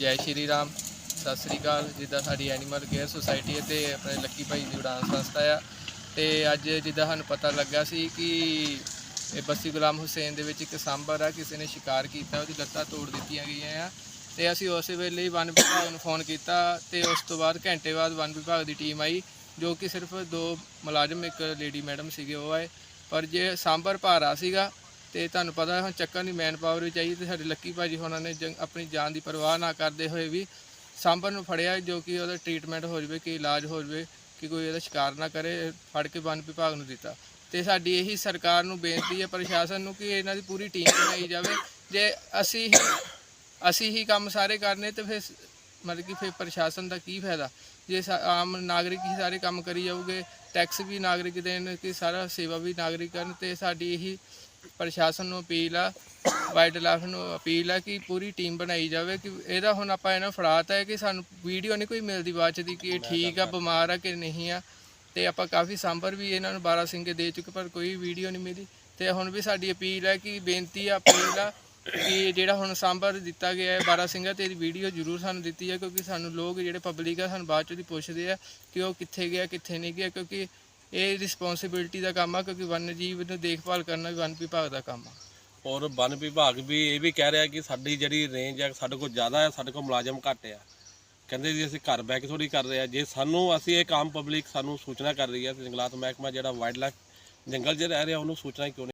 ਜੈ ਸ਼੍ਰੀ ਰਾਮ। ਸਤਿ ਸ੍ਰੀ ਅਕਾਲ, ਜਿੱਦਾਂ ਸਾਡੀ ਐਨੀਮਲ ਕੇਅਰ ਸੁਸਾਇਟੀ ਅਤੇ ਆਪਣੇ ਲੱਕੀ ਭਾਈ ਦੀ ਉਡਾਨ ਸੰਸਥਾ ਆ। ਤੇ ਅੱਜ ਜਿੱਦਾਂ ਸਾਨੂੰ ਪਤਾ ਲੱਗਾ ਸੀ ਕਿ ਇਹ ਬਸਤੀ ਗੁਲਾਮ ਹੁਸੈਨ ਦੇ ਵਿੱਚ ਇੱਕ ਸਾਂਭਰ ਆ, ਕਿਸੇ ਨੇ ਸ਼ਿਕਾਰ ਕੀਤਾ, ਉਹਦੀ ਲੱਤਾਂ ਤੋੜ ਦਿੱਤੀਆਂ ਗਈਆਂ ਆ। ਤੇ ਅਸੀਂ ਉਸੇ ਵੇਲੇ ਹੀ ਵਨ ਵਿਭਾਗ ਨੂੰ ਫੋਨ ਕੀਤਾ ਤੇ ਉਸ ਤੋਂ ਬਾਅਦ ਘੰਟੇ ਬਾਅਦ ਵਨ ਵਿਭਾਗ ਦੀ ਟੀਮ ਆਈ, ਜੋ ਕਿ ਸਿਰਫ ਦੋ ਮੁਲਾਜ਼ਮ, ਇੱਕ ਲੇਡੀ ਮੈਡਮ ਸੀਗੇ, ਉਹ ਆਏ। ਪਰ ਜੇ ਸਾਂਭਰ ਭਾਰਾ ਸੀਗਾ ਤੇ ਤੁਹਾਨੂੰ ਪਤਾ ਹੁਣ ਚੱਕਣ ਦੀ ਮੈਨ ਪਾਵਰ ਵੀ ਚਾਹੀਦੀ ਤੇ ਸਾਡੇ ਲੱਕੀ ਭਾਜੀ ਹੋਣਾ ਨੇ ਜੰਗ- ਆਪਣੀ ਜਾਨ ਦੀ ਪਰਵਾਹ ਨਾ ਕਰਦੇ ਹੋਏ ਵੀ ਸਾਂਭਰ ਨੂੰ ਫੜਿਆ ਜੋ ਕਿ ਉਹਦਾ ਟ੍ਰੀਟਮੈਂਟ ਹੋ ਜਾਵੇ, ਕਿ ਇਲਾਜ ਹੋ ਜਾਵੇ, ਕਿ ਕੋਈ ਇਹਦਾ ਸ਼ਿਕਾਰ ਨਾ ਕਰੇ, ਫੜ ਕੇ ਵਨ ਵਿਭਾਗ ਨੂੰ ਦਿੱਤਾ। ਤੇ ਸਾਡੀ ਇਹੀ ਸਰਕਾਰ ਨੂੰ ਬੇਨਤੀ ਹੈ ਪ੍ਰਸ਼ਾਸਨ ਨੂੰ ਕਿ ਇਹਨਾਂ ਦੀ ਪੂਰੀ ਟੀਮ ਬਣਾਈ ਜਾਵੇ। ਜੇ ਅਸੀਂ ਹੀ ਅਸੀਂ ਹੀ ਕੰਮ ਸਾਰੇ ਕਰਨੇ ਤੇ ਫਿਰ ਸ- ਮਤਲਬ ਕਿ ਫਿਰ ਪ੍ਰਸ਼ਾਸਨ ਦਾ ਕੀ ਫਾਇਦਾ? ਜੇ ਸਾ- ਆਮ ਨਾਗਰਿਕ ਹੀ ਸਾਰੇ ਕੰਮ ਕਰੀ ਜਾਊਗੇ ਟੈਕਸ ਵੀ ਨਾਗਰਿਕ ਦੇਣ, ਕਿ ਸਾਰਾ ਸੇਵਾ ਵੀ ਨਾਗਰਿਕ ਕਰਨ ਤੇ ਸਾਡੀ ਇਹੀ ਪ੍ਰਸ਼ਾਸਨ ਨੂੰ ਅਪੀਲ ਆ ਵਾਈਲਡ ਲਾਈਫ ਨੂੰ ਅਪੀਲ ਆ ਕਿ ਪੂਰੀ ਟੀਮ ਬਣਾਈ ਜਾਵੇ ਕਿ ਇਹਦਾ ਹੁਣ ਆਪਾਂ ਇਹਨਾਂ ਫੜਾਤਾ ਹੈ ਕਿ ਸਾਨੂੰ ਵੀਡੀਓ ਨਹੀਂ ਕੋਈ ਮਿਲਦੀ ਬਾਅਦ ਚ ਦੀ ਕਿ ਇਹ ਠੀਕ ਆ, ਬਿਮਾਰ ਆ ਕਿ ਨਹੀਂ ਆ। ਤੇ ਆਪਾਂ ਕਾਫੀ ਸਾਂਭਰ ਵੀ ਇਹਨਾਂ ਨੂੰ 12 ਸਿੰਘੇ ਦੇ ਚੁੱਕੇ, ਪਰ ਕੋਈ ਵੀਡੀਓ ਨਹੀਂ ਮਿਲੀ। ਤੇ ਹੁਣ ਵੀ ਸਾਡੀ ਅਪੀਲ ਹੈ ਕਿ ਬੇਨਤੀ ਆ, ਅਪੀਲ ਆ ਕਿ ਜਿਹੜਾ ਹੁਣ ਸਾਂਭਰ ਦਿੱਤਾ ਗਿਆ ਹੈ 12 ਸਿੰਘਾਂ ਤੇ ਇਹਦੀ ਵੀਡੀਓ ਜ਼ਰੂਰ ਸਾਨੂੰ ਦਿੱਤੀ ਹੈ ਕਿਉਂਕਿ ਸਾਨੂੰ ਲੋਕ ਜਿਹੜੇ ਪਬਲਿਕ ਆ, ਸਾਨੂੰ ਬਾਅਦ ਚ ਦੀ ਪੁੱਛਦੇ ਆ ਕਿ ਉਹ ਕਿੱਥੇ ਗਿਆ, ਕਿੱਥੇ ਨਹੀਂ ਗਿਆ, ਕਿਉਂਕਿ ਇਹ ਰਿਸਪੌਂਸਿਬਿਲਟੀ ਦਾ ਕੰਮ ਆ, ਕਿਉਂਕਿ ਵਨ ਜੀਵ ਨੂੰ ਦੇਖਭਾਲ ਕਰਨਾ ਵੀ ਵਨ ਵਿਭਾਗ ਦਾ ਕੰਮ ਆ। ਔਰ ਵਨ ਵਿਭਾਗ ਵੀ ਇਹ ਵੀ ਕਹਿ ਰਿਹਾ ਕਿ ਸਾਡੀ ਜਿਹੜੀ ਰੇਂਜ ਹੈ ਸਾਡੇ ਕੋਲ ਜ਼ਿਆਦਾ ਹੈ ਸਾਡੇ ਕੋਲ ਮੁਲਾਜ਼ਮ ਘੱਟ ਆ। ਕਹਿੰਦੇ ਜੀ, ਅਸੀਂ ਘਰ ਬੈ ਕੇ ਥੋੜੀ ਕਰ ਰਹੇ ਆ। ਜੇ ਸਾਨੂੰ, ਅਸੀਂ ਇੱਕ ਆਮ ਪਬਲਿਕ ਸਾਨੂੰ ਸੂਚਨਾ ਕਰ ਰਹੀ ਹੈ ਜੰਗਲਾਤ ਮਹਿਕਮਾ ਜਿਹੜਾ ਵਾਈਲਡ ਲਾਈਫ ਜੰਗਲ 'ਚ ਰਹਿ ਰਿਹਾ, ਉਹਨੂੰ ਸੂਚਨਾ ਕਿਉਂ ਨਹੀਂ